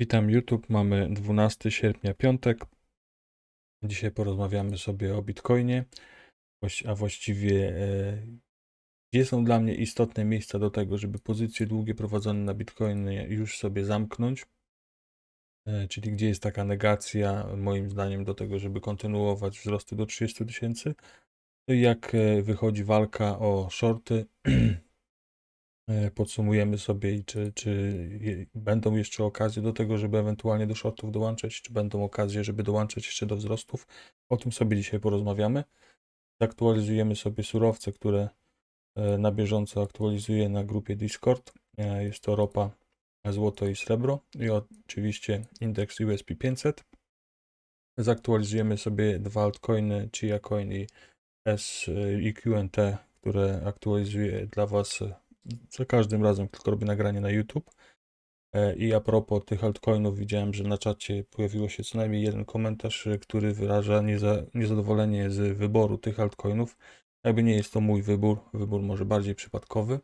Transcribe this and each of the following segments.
Witam YouTube, mamy 12 sierpnia, piątek. Dzisiaj porozmawiamy sobie o Bitcoinie, a właściwie e, gdzie są dla mnie istotne miejsca do tego, żeby pozycje długie prowadzone na Bitcoinie już sobie zamknąć. E, Czyli gdzie jest taka negacja, moim zdaniem, do tego, żeby kontynuować wzrosty do 30 tysięcy. No jak e, wychodzi walka o shorty, podsumujemy sobie i czy, czy będą jeszcze okazje do tego, żeby ewentualnie do shortów dołączać, czy będą okazje, żeby dołączać jeszcze do wzrostów. O tym sobie dzisiaj porozmawiamy. Zaktualizujemy sobie surowce, które e, na bieżąco aktualizuję na grupie Discord. E, Jest to ropa, złoto i srebro i oczywiście indeks USP 500. Zaktualizujemy sobie dwa altcoiny, Chia Coin i S e, i QNT, które aktualizuję dla Was e, za każdym razem, tylko robię nagranie na YouTube. E, I a propos tych altcoinów, widziałem, że na czacie pojawiło się co najmniej jeden komentarz, e, który wyraża nieza, niezadowolenie z wyboru tych altcoinów. Jakby nie jest to mój wybór, wybór może bardziej przypadkowy.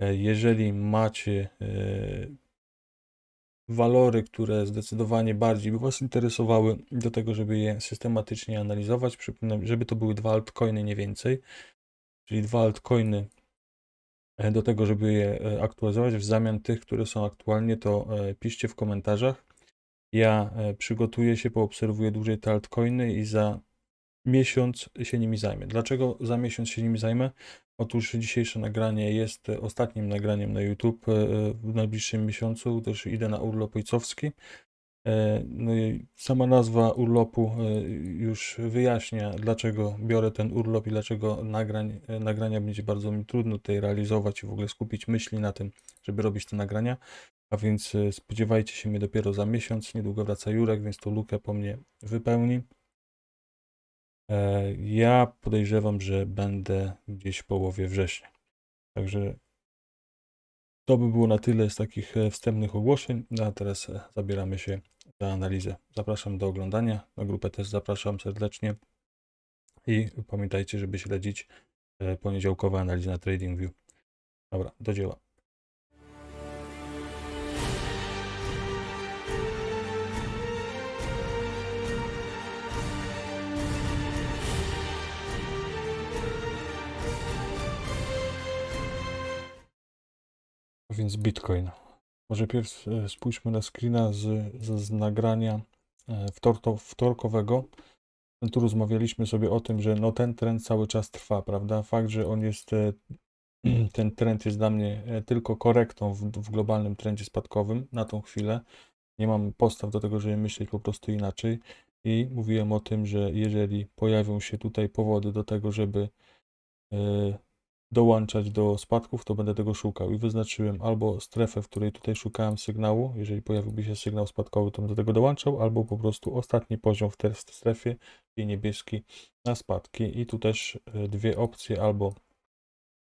E, Jeżeli macie walory, które zdecydowanie bardziej by Was interesowały do tego, żeby je systematycznie analizować, przypominam, żeby to były dwa altcoiny, nie więcej, czyli dwa altcoiny do tego, żeby je e, aktualizować w zamian tych, które są aktualnie, to e, piszcie w komentarzach. Ja e, przygotuję się, poobserwuję dłużej te altcoiny i za miesiąc się nimi zajmę. Dlaczego za miesiąc się nimi zajmę? Otóż dzisiejsze nagranie jest e, ostatnim nagraniem na YouTube e, w najbliższym miesiącu, też idę na urlop ojcowski. E, No sama nazwa urlopu e, już wyjaśnia, dlaczego biorę ten urlop i dlaczego nagrań, e, nagrania będzie bardzo mi trudno tutaj realizować i w ogóle skupić myśli na tym, żeby robić te nagrania. A więc spodziewajcie się mnie dopiero za miesiąc. Niedługo wraca Jurek, więc tą lukę po mnie wypełni. Ja podejrzewam, że będę gdzieś w połowie września. Także to by było na tyle z takich wstępnych ogłoszeń. No a teraz zabieramy się za analizę. Zapraszam do oglądania. Na grupę też zapraszam serdecznie. I pamiętajcie, żeby śledzić e, poniedziałkowe analizy na TradingView. Dobra, do dzieła. Więc Bitcoin. Może pierw e, spójrzmy na screena z, z, z nagrania e, wtorto, wtorkowego. No Tu rozmawialiśmy sobie o tym, że no ten trend cały czas trwa, prawda? Fakt, że on jest, e, ten trend jest dla mnie tylko korektą w, w globalnym trendzie spadkowym na tą chwilę. Nie mam postaw do tego, żeby myśleć po prostu inaczej. I mówiłem o tym, że jeżeli pojawią się tutaj powody do tego, żeby dołączać do spadków, to będę tego szukał. I wyznaczyłem albo strefę, w której tutaj szukałem sygnału. Jeżeli pojawiłby się sygnał spadkowy, to będę do tego dołączał, albo po prostu ostatni poziom w tej strefie, czyli niebieski, na spadki. I tu też e, dwie opcje, albo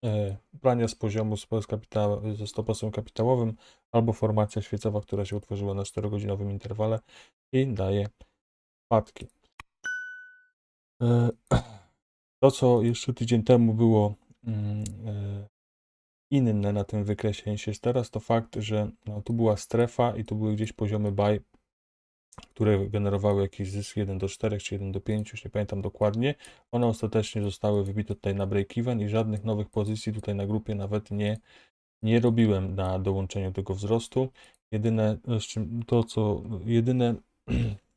e, brania z poziomu z, z kapita- ze stopasem kapitałowym, albo formacja świecowa, która się utworzyła na 4-godzinowym interwale i daje spadki. E, To, co jeszcze tydzień temu było e, inne na tym wykresie niż teraz, to fakt, że no, tu była strefa i tu były gdzieś poziomy buy, które generowały jakiś zysk 1 do 4 czy 1 do 5, już nie pamiętam dokładnie. One ostatecznie zostały wybite tutaj na break-even i żadnych nowych pozycji tutaj na grupie nawet nie, nie robiłem na dołączeniu tego wzrostu. Jedyne, to co, jedyne e,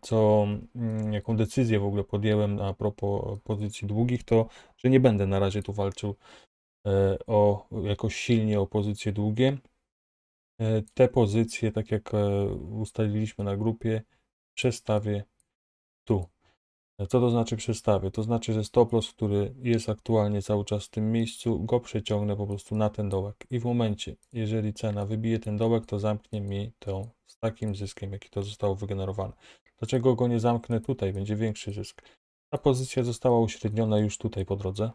co, mm, jaką decyzję w ogóle podjęłem a propos pozycji długich, to, że nie będę na razie tu walczył e, o jakoś silnie o pozycje długie. E, Te pozycje, tak jak e, ustaliliśmy na grupie, przestawię tu. E, Co to znaczy przestawię? To znaczy, że stop loss, który jest aktualnie cały czas w tym miejscu, go przeciągnę po prostu na ten dołek. I w momencie, jeżeli cena wybije ten dołek, to zamknie mi to z takim zyskiem, jaki to zostało wygenerowane. Dlaczego go nie zamknę tutaj? Będzie większy zysk. Ta pozycja została uśredniona już tutaj po drodze.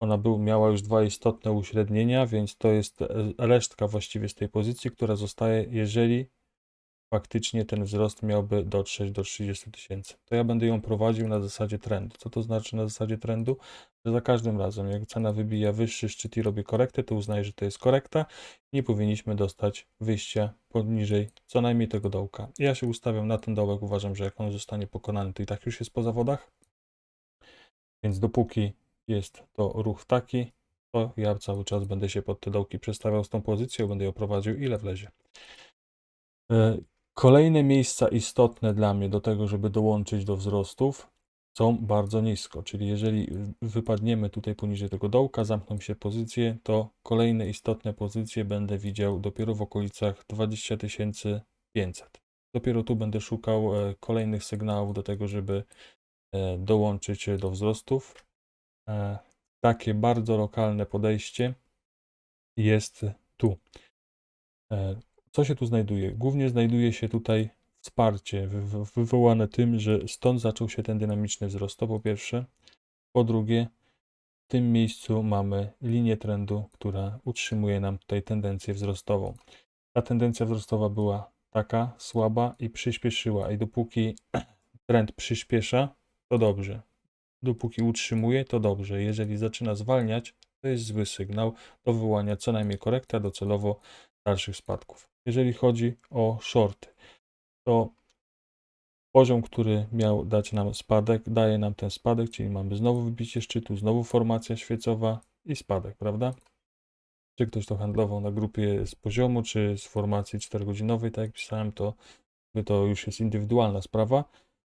Ona był, miała już dwa istotne uśrednienia, więc to jest e, resztka właściwie z tej pozycji, która zostaje, jeżeli faktycznie ten wzrost miałby dotrzeć do 30 tysięcy. To ja będę ją prowadził na zasadzie trendu. Co to znaczy na zasadzie trendu? Że za każdym razem, jak cena wybija wyższy szczyt i robi korektę, to uznaję, że to jest korekta. Nie powinniśmy dostać wyjścia poniżej co najmniej tego dołka. Ja się ustawiam na ten dołek, uważam, że jak on zostanie pokonany, to i tak już jest po zawodach. Więc dopóki jest to ruch taki, to ja cały czas będę się pod te dołki przestawiał z tą pozycją, będę ją prowadził ile wlezie. E, Kolejne miejsca istotne dla mnie do tego, żeby dołączyć do wzrostów, są bardzo nisko. Czyli jeżeli wypadniemy tutaj poniżej tego dołka, zamkną się pozycje, to kolejne istotne pozycje będę widział dopiero w okolicach 20 500. Dopiero tu będę szukał e, kolejnych sygnałów do tego, żeby e, dołączyć do wzrostów. E, Takie bardzo lokalne podejście jest tu. Co się tu znajduje? Głównie znajduje się tutaj wsparcie wy- wy- wywołane tym, że stąd zaczął się ten dynamiczny wzrost. To po pierwsze. Po drugie, w tym miejscu mamy linię trendu, która utrzymuje nam tutaj tendencję wzrostową. Ta tendencja wzrostowa była taka słaba i przyspieszyła. I dopóki trend przyspiesza, to dobrze. Dopóki utrzymuje, to dobrze. Jeżeli zaczyna zwalniać, to jest zły sygnał do wywołania co najmniej korekty, a docelowo dalszych spadków. Jeżeli chodzi o shorty, to poziom, który miał dać nam spadek, daje nam ten spadek, czyli mamy znowu wybicie szczytu, znowu formacja świecowa i spadek, prawda? Czy ktoś to handlował na grupie z poziomu, czy z formacji 4-godzinowej, tak jak pisałem, to to już jest indywidualna sprawa.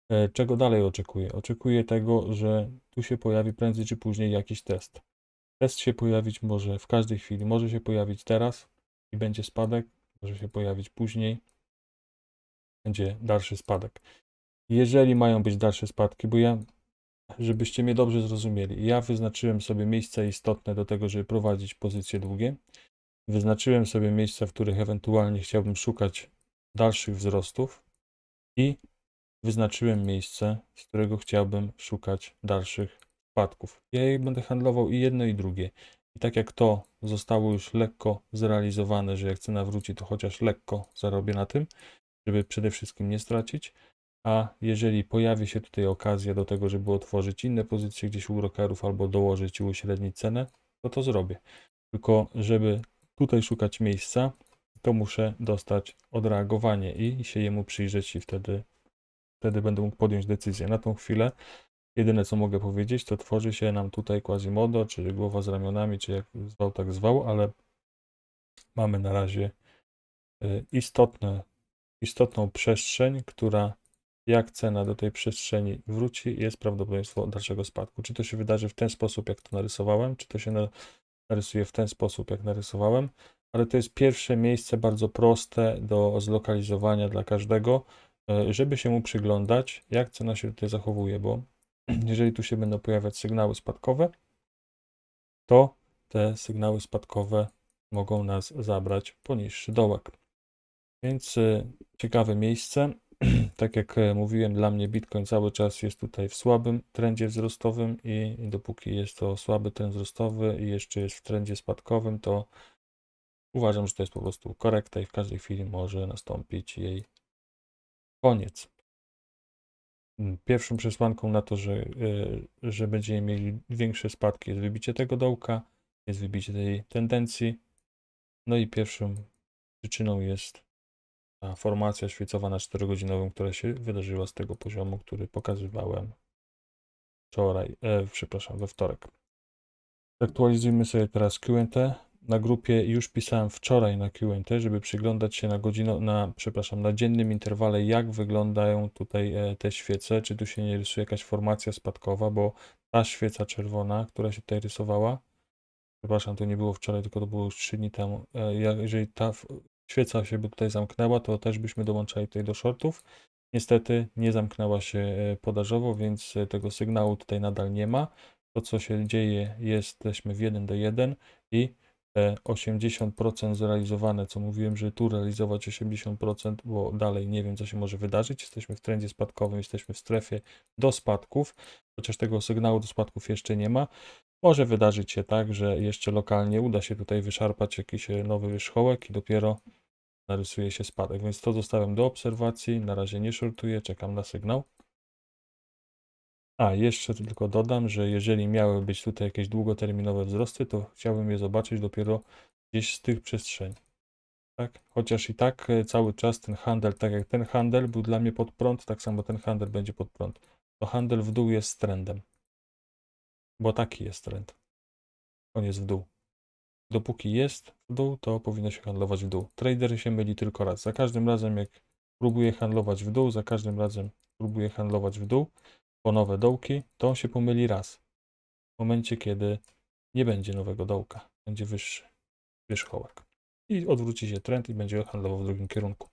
E, Czego dalej oczekuję? Oczekuję tego, że tu się pojawi prędzej czy później jakiś test. Test się pojawić może w każdej chwili. Może się pojawić teraz i będzie spadek, może się pojawić później, będzie dalszy spadek. Jeżeli mają być dalsze spadki, bo ja, żebyście mnie dobrze zrozumieli, ja wyznaczyłem sobie miejsca istotne do tego, żeby prowadzić pozycje długie. Wyznaczyłem sobie miejsca, w których ewentualnie chciałbym szukać dalszych wzrostów i wyznaczyłem miejsce, z którego chciałbym szukać dalszych spadków. Ja będę handlował i jedno i drugie. I tak jak to zostało już lekko zrealizowane, że jak cena wróci, to chociaż lekko zarobię na tym, żeby przede wszystkim nie stracić. A jeżeli pojawi się tutaj okazja do tego, żeby otworzyć inne pozycje gdzieś u brokerów albo dołożyć i uśrednić cenę, to to zrobię. Tylko żeby tutaj szukać miejsca, to muszę dostać odreagowanie i się jemu przyjrzeć i wtedy, wtedy będę mógł podjąć decyzję. Na tą chwilę jedyne co mogę powiedzieć, to tworzy się nam tutaj Quasimodo, czy głowa z ramionami, czy jak zwał, tak zwał, ale mamy na razie y, istotne, istotną przestrzeń, która jak cena do tej przestrzeni wróci, jest prawdopodobieństwo dalszego spadku. Czy to się wydarzy w ten sposób, jak to narysowałem, czy to się na- narysuje w ten sposób, jak narysowałem, ale to jest pierwsze miejsce bardzo proste do zlokalizowania dla każdego, e, żeby się mu przyglądać, jak cena się tutaj zachowuje, bo jeżeli tu się będą pojawiać sygnały spadkowe, to te sygnały spadkowe mogą nas zabrać po niższy dołek. Więc y, ciekawe miejsce. Tak jak e, mówiłem, dla mnie Bitcoin cały czas jest tutaj w słabym trendzie wzrostowym i dopóki jest to słaby trend wzrostowy i jeszcze jest w trendzie spadkowym, to uważam, że to jest po prostu korekta i w każdej chwili może nastąpić jej koniec. Pierwszą przesłanką na to, że, e, że będziemy mieli większe spadki jest wybicie tego dołka, jest wybicie tej tendencji. No i pierwszą przyczyną jest ta formacja świecowa na 4-godzinowym, która się wydarzyła z tego poziomu, który pokazywałem wczoraj, e, przepraszam, we wtorek. Aktualizujmy sobie teraz Q&A. Na grupie już pisałem wczoraj na Q&A, żeby przyglądać się na godzinę, na, przepraszam, na dziennym interwale, jak wyglądają tutaj e, te świece, czy tu się nie rysuje jakaś formacja spadkowa, bo ta świeca czerwona, która się tutaj rysowała, przepraszam, to nie było wczoraj, tylko to było już 3 dni temu, e, jeżeli ta świeca się by tutaj zamknęła, to też byśmy dołączali tutaj do shortów. Niestety nie zamknęła się e, podażowo, więc tego sygnału tutaj nadal nie ma. To, co się dzieje, jesteśmy w 1 do 1 i 80% zrealizowane, co mówiłem, że tu realizować 80%, bo dalej nie wiem, co się może wydarzyć. Jesteśmy w trendzie spadkowym, jesteśmy w strefie do spadków, chociaż tego sygnału do spadków jeszcze nie ma. Może wydarzyć się tak, że jeszcze lokalnie uda się tutaj wyszarpać jakiś e, nowy wierzchołek i dopiero narysuje się spadek. Więc to zostawiam do obserwacji. Na razie nie shortuję, czekam na sygnał. A, jeszcze tylko dodam, że jeżeli miały być tutaj jakieś długoterminowe wzrosty, to chciałbym je zobaczyć dopiero gdzieś z tych przestrzeni. Tak? Chociaż i tak e, cały czas ten handel, tak jak ten handel był dla mnie pod prąd, tak samo ten handel będzie pod prąd. To handel w dół jest trendem. Bo taki jest trend. On jest w dół. Dopóki jest w dół, to powinno się handlować w dół. Trader się myli tylko raz. Za każdym razem, jak próbuje handlować w dół, za każdym razem próbuje handlować w dół, po nowe dołki, to on się pomyli raz. W momencie, kiedy nie będzie nowego dołka, będzie wyższy wierzchołek. I odwróci się trend i będzie handlował w drugim kierunku.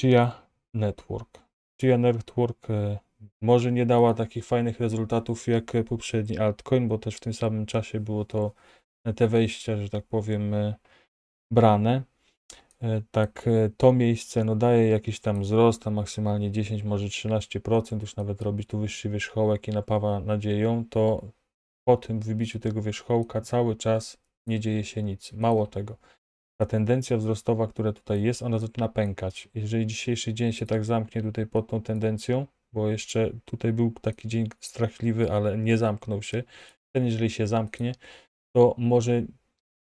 Chia Network. Chia Network e, może nie dała takich fajnych rezultatów jak poprzedni altcoin, bo też w tym samym czasie było to e, te wejścia, że tak powiem, e, brane. E, Tak, e, to miejsce no, daje jakiś tam wzrost, a maksymalnie 10, może 13%, już nawet robi tu wyższy wierzchołek i napawa nadzieją, to po tym wybiciu tego wierzchołka cały czas nie dzieje się nic. Mało tego. Ta tendencja wzrostowa, która tutaj jest, ona zaczyna pękać. Jeżeli dzisiejszy dzień się tak zamknie tutaj pod tą tendencją, bo jeszcze tutaj był taki dzień strachliwy, ale nie zamknął się. Ten, jeżeli się zamknie, to może,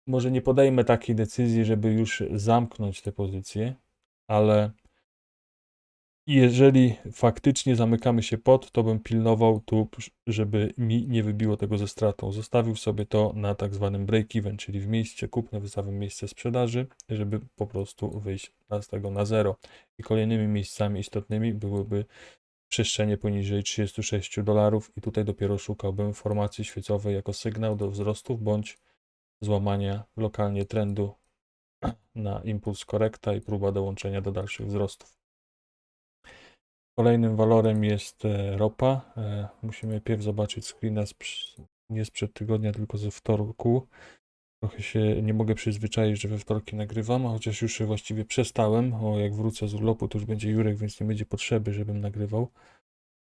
może nie podejmę takiej decyzji, żeby już zamknąć te pozycje, ale jeżeli faktycznie zamykamy się pod, to bym pilnował tu, żeby mi nie wybiło tego ze stratą. Zostawił sobie to na tak zwanym break-even, czyli w miejsce kupne wystawiam miejsce sprzedaży, żeby po prostu wyjść z tego na zero. I kolejnymi miejscami istotnymi byłyby przestrzenie poniżej 36 dolarów i tutaj dopiero szukałbym formacji świecowej jako sygnał do wzrostów bądź złamania lokalnie trendu na impuls korekta i próba dołączenia do dalszych wzrostów. Kolejnym walorem jest e, ropa. E, Musimy pierw zobaczyć screena sprz- nie sprzed tygodnia, tylko ze wtorku. Trochę się nie mogę przyzwyczaić, że we wtorki nagrywam, chociaż już właściwie przestałem. O, jak wrócę z urlopu, to już będzie Jurek, więc nie będzie potrzeby, żebym nagrywał.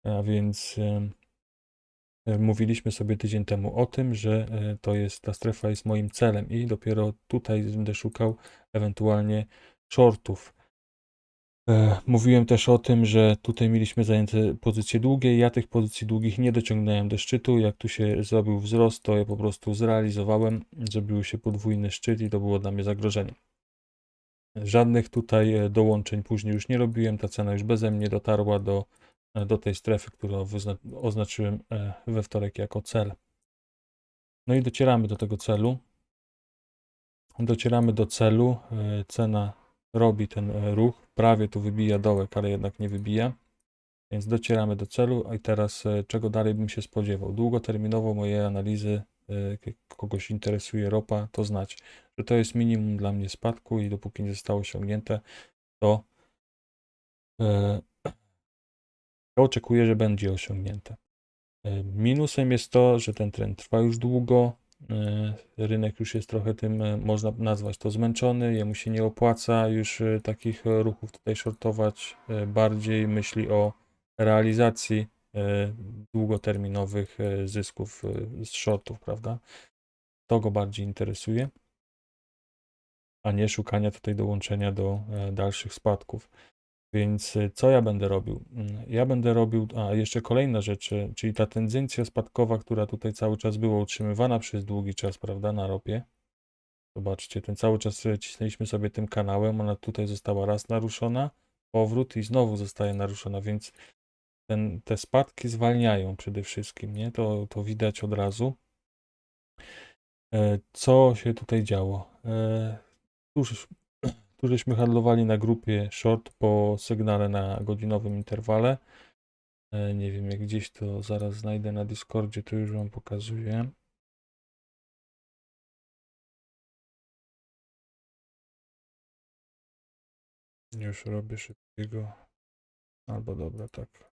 A więc e, mówiliśmy sobie tydzień temu o tym, że e, to jest, ta strefa jest moim celem i dopiero tutaj będę szukał ewentualnie shortów. E, Mówiłem też o tym, że tutaj mieliśmy zajęte pozycje długie. Ja tych pozycji długich nie dociągnąłem do szczytu. Jak tu się zrobił wzrost, to ja po prostu zrealizowałem. Zrobił się podwójny szczyt i to było dla mnie zagrożenie. Żadnych tutaj e, dołączeń później już nie robiłem. Ta cena już beze mnie dotarła do, e, do tej strefy, którą oznaczyłem e, we wtorek jako cel. No i docieramy do tego celu. Docieramy do celu. e, Cena robi ten e, ruch, prawie tu wybija dołek, ale jednak nie wybija. Więc docieramy do celu. I teraz czego dalej bym się spodziewał? Długoterminowo moje analizy, kogoś interesuje ropa, to znać, że to jest minimum dla mnie spadku i dopóki nie zostało osiągnięte, to, to oczekuję, że będzie osiągnięte. E, Minusem jest to, że ten trend trwa już długo. e, Rynek już jest trochę tym, e, można nazwać to zmęczony, jemu się nie opłaca już takich ruchów tutaj shortować. Bardziej myśli o realizacji długoterminowych zysków z shortów, prawda? To go bardziej interesuje, a nie szukania tutaj dołączenia do dalszych spadków. Więc y, co ja będę robił? Mm, Ja będę robił, a jeszcze kolejna rzecz, czyli ta tendencja spadkowa, która tutaj cały czas była utrzymywana przez długi czas, prawda, na ropie. Zobaczcie, ten cały czas y, cisnęliśmy sobie tym kanałem, ona tutaj została raz naruszona, powrót i znowu zostaje naruszona, więc ten, te spadki zwalniają przede wszystkim, nie? To, to widać od razu. E, Co się tutaj działo? E, Żeśmy handlowali na grupie short po sygnale na godzinowym interwale. E, Nie wiem, jak gdzieś to zaraz znajdę na Discordzie, to już Wam pokazuję. Już robię szybkiego. Albo dobra, tak.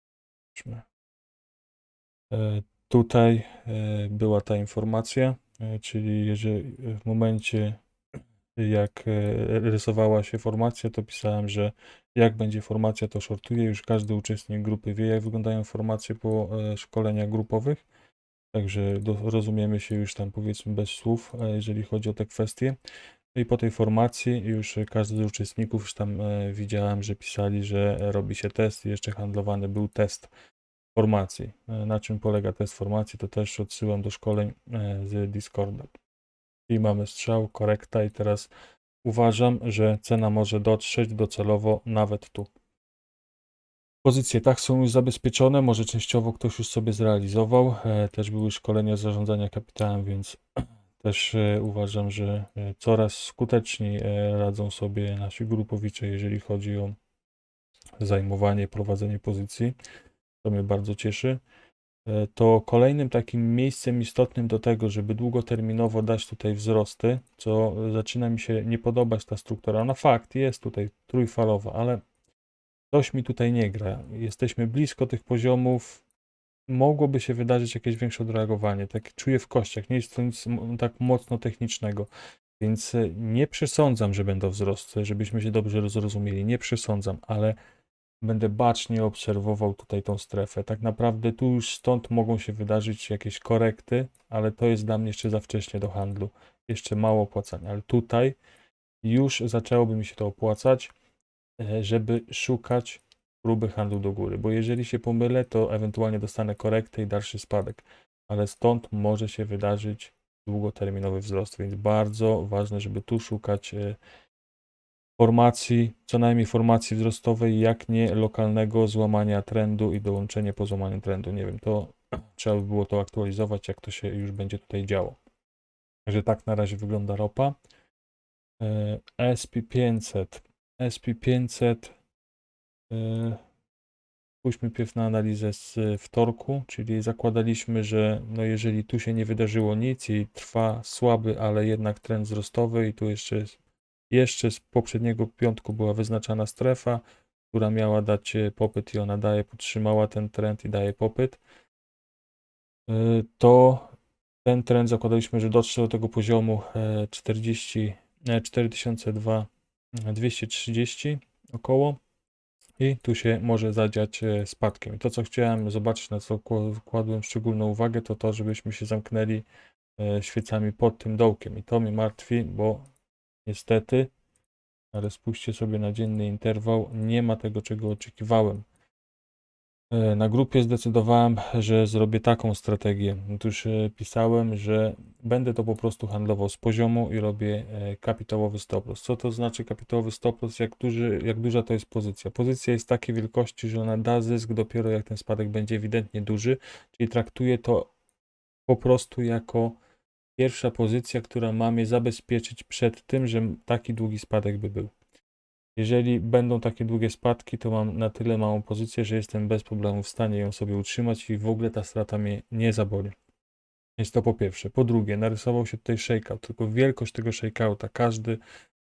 E, Tutaj e, była ta informacja, czyli jeżeli w momencie jak e, rysowała się formacja, to pisałem, że jak będzie formacja, to shortuję. Już każdy uczestnik grupy wie, jak wyglądają formacje po e, szkoleniach grupowych. Także rozumiemy się już tam powiedzmy bez słów, e, jeżeli chodzi o te kwestie. I po tej formacji już każdy z uczestników, już tam widziałem, że pisali, że robi się test i jeszcze handlowany był test formacji. Na czym polega test formacji, to też odsyłam do szkoleń z Discorda. I mamy strzał, korekta i teraz uważam, że cena może dotrzeć docelowo nawet tu. Pozycje tak są już zabezpieczone, może częściowo ktoś już sobie zrealizował. E, Też były szkolenia zarządzania kapitałem, więc też e, uważam, że e, coraz skuteczniej radzą sobie nasi grupowicze, jeżeli chodzi o zajmowanie, prowadzenie pozycji. To mnie bardzo cieszy. E, To kolejnym takim miejscem istotnym do tego, żeby długoterminowo dać tutaj wzrosty, co zaczyna mi się nie podobać ta struktura. Na fakt jest tutaj trójfalowa, ale coś mi tutaj nie gra. Jesteśmy blisko tych poziomów. Mogłoby się wydarzyć jakieś większe odreagowanie. Tak czuję w kościach. Nie jest to nic tak mocno technicznego. Więc e, nie przesądzam, że będą wzrosty, żebyśmy się dobrze zrozumieli. Nie przesądzam, ale będę bacznie obserwował tutaj tą strefę. Tak naprawdę tu już stąd mogą się wydarzyć jakieś korekty, ale to jest dla mnie jeszcze za wcześnie do handlu. Jeszcze mało opłacania, ale tutaj już zaczęłoby mi się to opłacać, e, żeby szukać próby handlu do góry, bo jeżeli się pomylę, to ewentualnie dostanę korektę i dalszy spadek, ale stąd może się wydarzyć długoterminowy wzrost, więc bardzo ważne, żeby tu szukać e, formacji, co najmniej formacji wzrostowej, jak nie lokalnego złamania trendu i dołączenie po złamaniu trendu. Nie wiem, to trzeba by było to aktualizować, jak to się już będzie tutaj działo. Także tak na razie wygląda ropa. E, SP500. SP500. e, Spójrzmy pierw na analizę z wtorku, czyli zakładaliśmy, że no jeżeli tu się nie wydarzyło nic i trwa słaby, ale jednak trend wzrostowy i tu jeszcze jeszcze z poprzedniego piątku była wyznaczana strefa, która miała dać e, popyt i ona daje, podtrzymała ten trend i daje popyt. Y, To ten trend zakładaliśmy, że dotrze do tego poziomu e, 40, e, 4002 230 około i tu się może zadziać e, spadkiem. I to, co chciałem zobaczyć, na co kła- kładłem szczególną uwagę, to to, żebyśmy się zamknęli e, świecami pod tym dołkiem. I to mnie martwi, bo niestety, ale spójrzcie sobie na dzienny interwał, nie ma tego, czego oczekiwałem. E, Na grupie zdecydowałem, że zrobię taką strategię. Otóż e, pisałem, że będę to po prostu handlował z poziomu i robię e, kapitałowy stop loss. Co to znaczy kapitałowy stop loss? Jak, duży, jak duża to jest pozycja? Pozycja jest takiej wielkości, że ona da zysk dopiero jak ten spadek będzie ewidentnie duży, czyli traktuję to po prostu jako pierwsza pozycja, która ma mnie zabezpieczyć przed tym, że taki długi spadek by był. Jeżeli będą takie długie spadki, to mam na tyle małą pozycję, że jestem bez problemu w stanie ją sobie utrzymać i w ogóle ta strata mnie nie zaboli. Jest to po pierwsze. Po drugie, narysował się tutaj shakeout, tylko wielkość tego shakeouta, każdy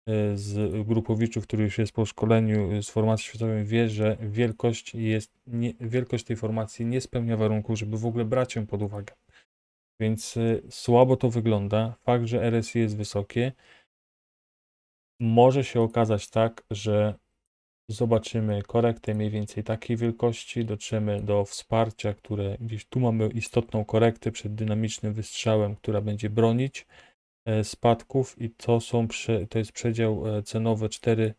e, z grupowiczów, który już jest po szkoleniu e, z formacji światowej wie, że wielkość jest, nie, wielkość tej formacji nie spełnia warunków, żeby w ogóle brać ją pod uwagę. Więc y, słabo to wygląda. Fakt, że RSI jest wysokie, może się okazać tak, że zobaczymy korektę mniej więcej takiej wielkości, dotrzemy do wsparcia, które gdzieś tu mamy istotną korektę przed dynamicznym wystrzałem, która będzie bronić e, spadków i to są to jest przedział e, cenowy 4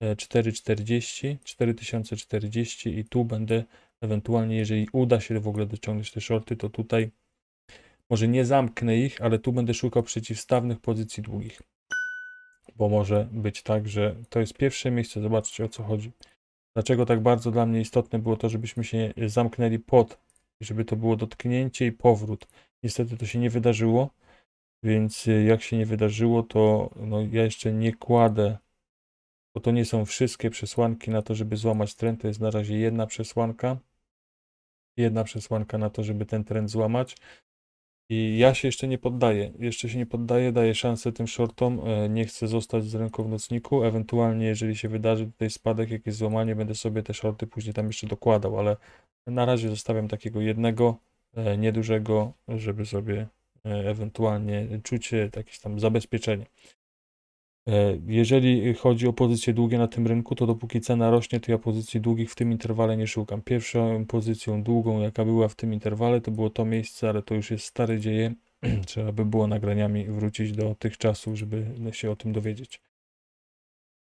e, 440, 4040 i tu będę ewentualnie, jeżeli uda się w ogóle dociągnąć te shorty, to tutaj może nie zamknę ich, ale tu będę szukał przeciwstawnych pozycji długich. Bo może być tak, że to jest pierwsze miejsce, zobaczcie o co chodzi. Dlaczego tak bardzo dla mnie istotne było to, żebyśmy się zamknęli pod, żeby to było dotknięcie i powrót. Niestety to się nie wydarzyło, więc jak się nie wydarzyło, to no, ja jeszcze nie kładę, bo to nie są wszystkie przesłanki na to, żeby złamać trend. To jest na razie jedna przesłanka. Jedna przesłanka na to, żeby ten trend złamać. I ja się jeszcze nie poddaję. Jeszcze się nie poddaję, daję szansę tym shortom. e, Nie chcę zostać z ręką w nocniku. Ewentualnie, jeżeli się wydarzy tutaj spadek, jakieś złamanie, będę sobie te shorty później tam jeszcze dokładał, ale na razie zostawiam takiego jednego, e, niedużego, żeby sobie e, ewentualnie czuć jakieś tam zabezpieczenie. E, Jeżeli chodzi o pozycje długie na tym rynku, to dopóki cena rośnie, to ja pozycji długich w tym interwale nie szukam. Pierwszą pozycją długą, jaka była w tym interwale, to było to miejsce, ale to już jest stare dzieje. trzeba by było nagraniami wrócić do tych czasów, żeby się o tym dowiedzieć.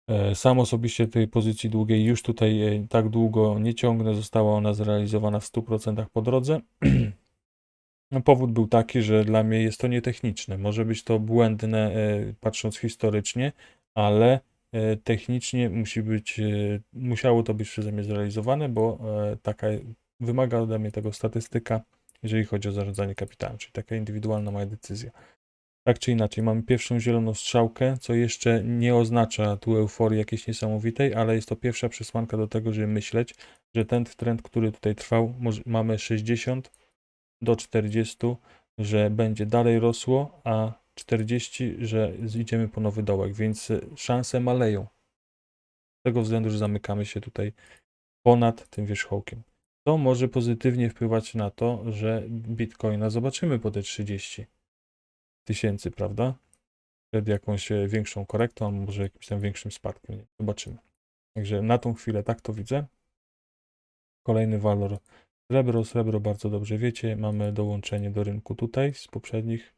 E, Sam osobiście tej pozycji długiej już tutaj e, tak długo nie ciągnę. Została ona zrealizowana w 100% po drodze. No, Powód był taki, że dla mnie jest to nietechniczne. Może być to błędne, e, patrząc historycznie, ale e, technicznie musi być, e, musiało to być przeze mnie zrealizowane, bo taka wymaga ode mnie tego statystyka, jeżeli chodzi o zarządzanie kapitałem, czyli taka indywidualna moja decyzja. Tak czy inaczej, mamy pierwszą zieloną strzałkę, co jeszcze nie oznacza tu euforii jakiejś niesamowitej, ale jest to pierwsza przesłanka do tego, żeby myśleć, że ten trend, który tutaj trwał, mamy 60 do 40, że będzie dalej rosło, a 40, że idziemy po nowy dołek, więc szanse maleją. Z tego względu, że zamykamy się tutaj ponad tym wierzchołkiem. To może pozytywnie wpływać na to, że Bitcoina zobaczymy po te 30 tysięcy, prawda? Przed jakąś e, większą korektą, może jakimś tam większym spadkiem. Zobaczymy. Także na tą chwilę tak to widzę. Kolejny walor srebro. Srebro bardzo dobrze wiecie. Mamy dołączenie do rynku tutaj z poprzednich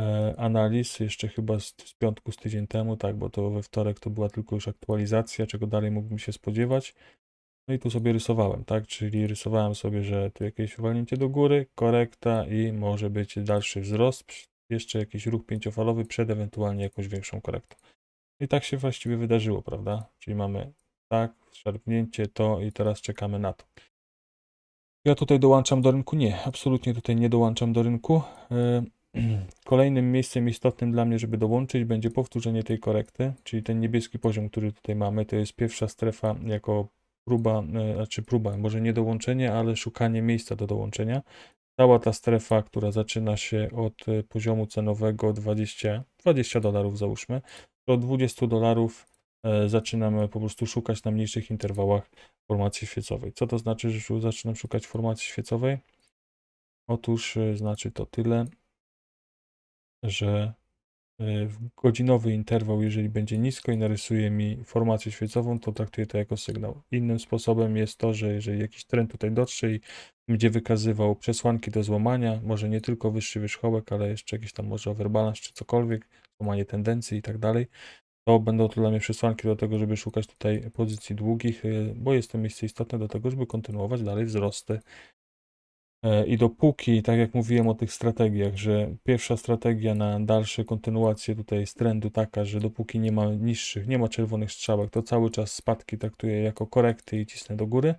e, analiz, jeszcze chyba z, z piątku, z tydzień temu, tak, bo to we wtorek to była tylko już aktualizacja, czego dalej mógłbym się spodziewać. No i tu sobie rysowałem, tak, czyli rysowałem sobie, że tu jakieś uwalnięcie do góry, korekta i może być dalszy wzrost, jeszcze jakiś ruch pięciofalowy przed ewentualnie jakąś większą korektą. I tak się właściwie wydarzyło, prawda? Czyli mamy tak, szarpnięcie to i teraz czekamy na to. Ja tutaj dołączam do rynku? Nie, absolutnie tutaj nie dołączam do rynku. E, Kolejnym miejscem istotnym dla mnie, żeby dołączyć, będzie powtórzenie tej korekty, czyli ten niebieski poziom, który tutaj mamy. To jest pierwsza strefa jako próba, e, znaczy próba, może nie dołączenie, ale szukanie miejsca do dołączenia. Cała ta strefa, która zaczyna się od e, poziomu cenowego 20, 20 dolarów załóżmy, od 20 dolarów e, zaczynamy po prostu szukać na mniejszych interwałach formacji świecowej. Co to znaczy, że zaczynam szukać formacji świecowej? Otóż e, znaczy to tyle, że e, godzinowy interwał, jeżeli będzie nisko i narysuje mi formację świecową, to traktuję to jako sygnał. Innym sposobem jest to, że jeżeli jakiś trend tutaj dotrze i będzie wykazywał przesłanki do złamania, może nie tylko wyższy wierzchołek, ale jeszcze jakiś tam może overbalance czy cokolwiek, złamanie tendencji i tak dalej, to będą to dla mnie przesłanki do tego, żeby szukać tutaj pozycji długich, y, bo jest to miejsce istotne do tego, żeby kontynuować dalej wzrosty. E, I dopóki, tak jak mówiłem o tych strategiach, że pierwsza strategia na dalsze kontynuacje tutaj jest trendu taka, że dopóki nie ma niższych, nie ma czerwonych strzałek, to cały czas spadki traktuję jako korekty i cisnę do góry.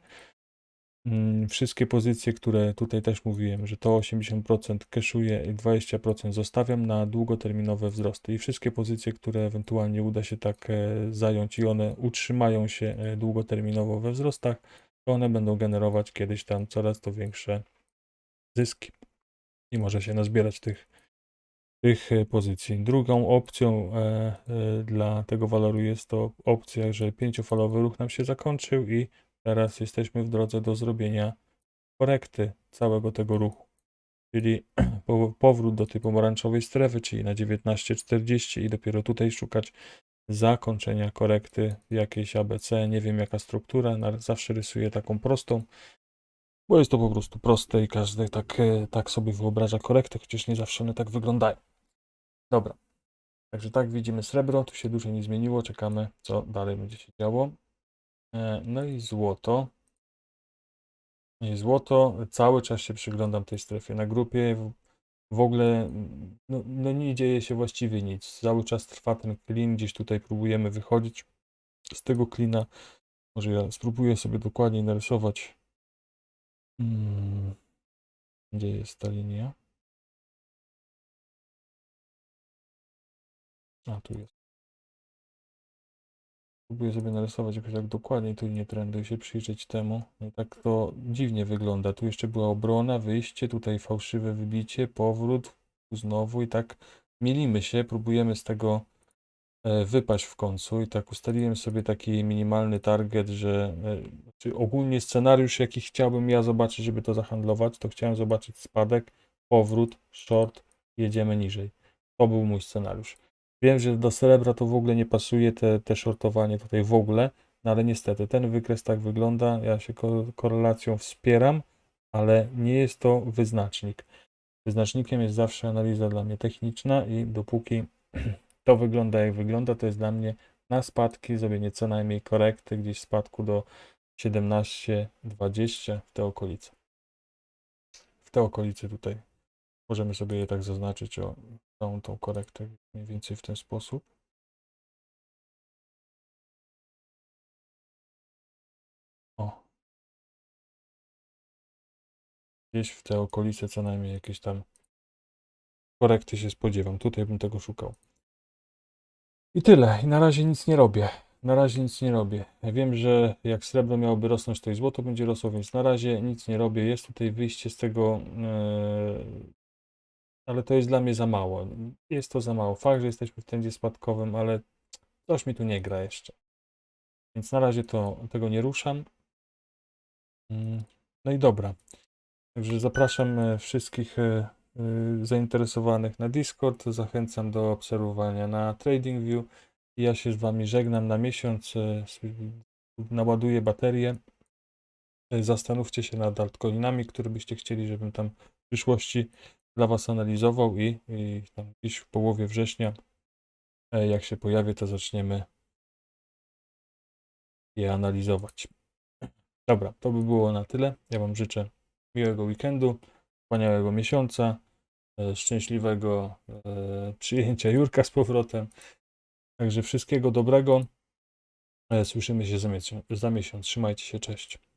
Mm, Wszystkie pozycje, które tutaj też mówiłem, że to 80% keszuję i 20% zostawiam na długoterminowe wzrosty. I wszystkie pozycje, które ewentualnie uda się tak e, zająć i one utrzymają się e, długoterminowo we wzrostach, to one będą generować kiedyś tam coraz to większe zyski. I może się nazbierać tych, tych e, pozycji. Drugą opcją dla tego waloru jest to opcja, że pięciofalowy ruch nam się zakończył i teraz jesteśmy w drodze do zrobienia korekty całego tego ruchu. Czyli po- powrót do tej pomarańczowej strefy, czyli na 19,40 i dopiero tutaj szukać zakończenia korekty jakiejś ABC. Nie wiem jaka struktura, na- zawsze rysuję taką prostą, bo jest to po prostu proste i każdy tak, e, tak sobie wyobraża korektę, chociaż nie zawsze one tak wyglądają. Dobra. Także tak widzimy srebro, tu się dużo nie zmieniło, czekamy co dalej będzie się działo. E, No i złoto. I złoto, cały czas się przyglądam tej strefie na grupie. W, ogóle no, no nie dzieje się właściwie nic. Cały czas trwa ten clean, gdzieś tutaj próbujemy wychodzić z tego klina. Może ja spróbuję sobie dokładniej narysować. Mm, Gdzie jest ta linia? A, tu jest. Próbuję sobie narysować jakoś tak dokładniej tu linię trendu i się przyjrzeć temu. No tak to dziwnie wygląda. Tu jeszcze była obrona, wyjście, tutaj fałszywe wybicie, powrót, znowu i tak mielimy się, próbujemy z tego e, wypaść w końcu i tak ustaliłem sobie taki minimalny target, że e, czy ogólnie scenariusz, jaki chciałbym ja zobaczyć, żeby to zahandlować, to chciałem zobaczyć spadek, powrót, short, jedziemy niżej. To był mój scenariusz. Wiem, że do srebra to w ogóle nie pasuje te, te shortowanie tutaj w ogóle, no ale niestety ten wykres tak wygląda. Ja się ko- korelacją wspieram, ale nie jest to wyznacznik. Wyznacznikiem jest zawsze analiza dla mnie techniczna i dopóki to wygląda jak wygląda, to jest dla mnie na spadki zrobienie co najmniej korekty gdzieś spadku do 17-20 w te okolice. W te okolice tutaj możemy sobie je tak zaznaczyć o całą tą korektę mniej więcej w ten sposób. O. Gdzieś w te okolice co najmniej jakieś tam korekty się spodziewam. Tutaj bym tego szukał. I tyle. I na razie nic nie robię. Na razie nic nie robię. Wiem, że jak srebro miałoby rosnąć, to i złoto będzie rosło, więc na razie nic nie robię. Jest tutaj wyjście z tego, e, ale to jest dla mnie za mało. Jest to za mało. Fakt, że jesteśmy w trendzie spadkowym, ale coś mi tu nie gra jeszcze. Więc na razie to tego nie ruszam. Mm, No i dobra. Także zapraszam e, wszystkich e, e, zainteresowanych na Discord. Zachęcam do obserwowania na TradingView. Ja się z Wami żegnam na miesiąc. Naładuję baterię. Zastanówcie się nad altcoinami, które byście chcieli, żebym tam w przyszłości dla Was analizował i, i tam gdzieś w połowie września, e, jak się pojawię, to zaczniemy je analizować. Dobra, to by było na tyle. Ja Wam życzę miłego weekendu, wspaniałego miesiąca, e, szczęśliwego e, przyjęcia Jurka z powrotem. Także wszystkiego dobrego. Słyszymy się za miesiąc. Za miesiąc. Trzymajcie się, cześć.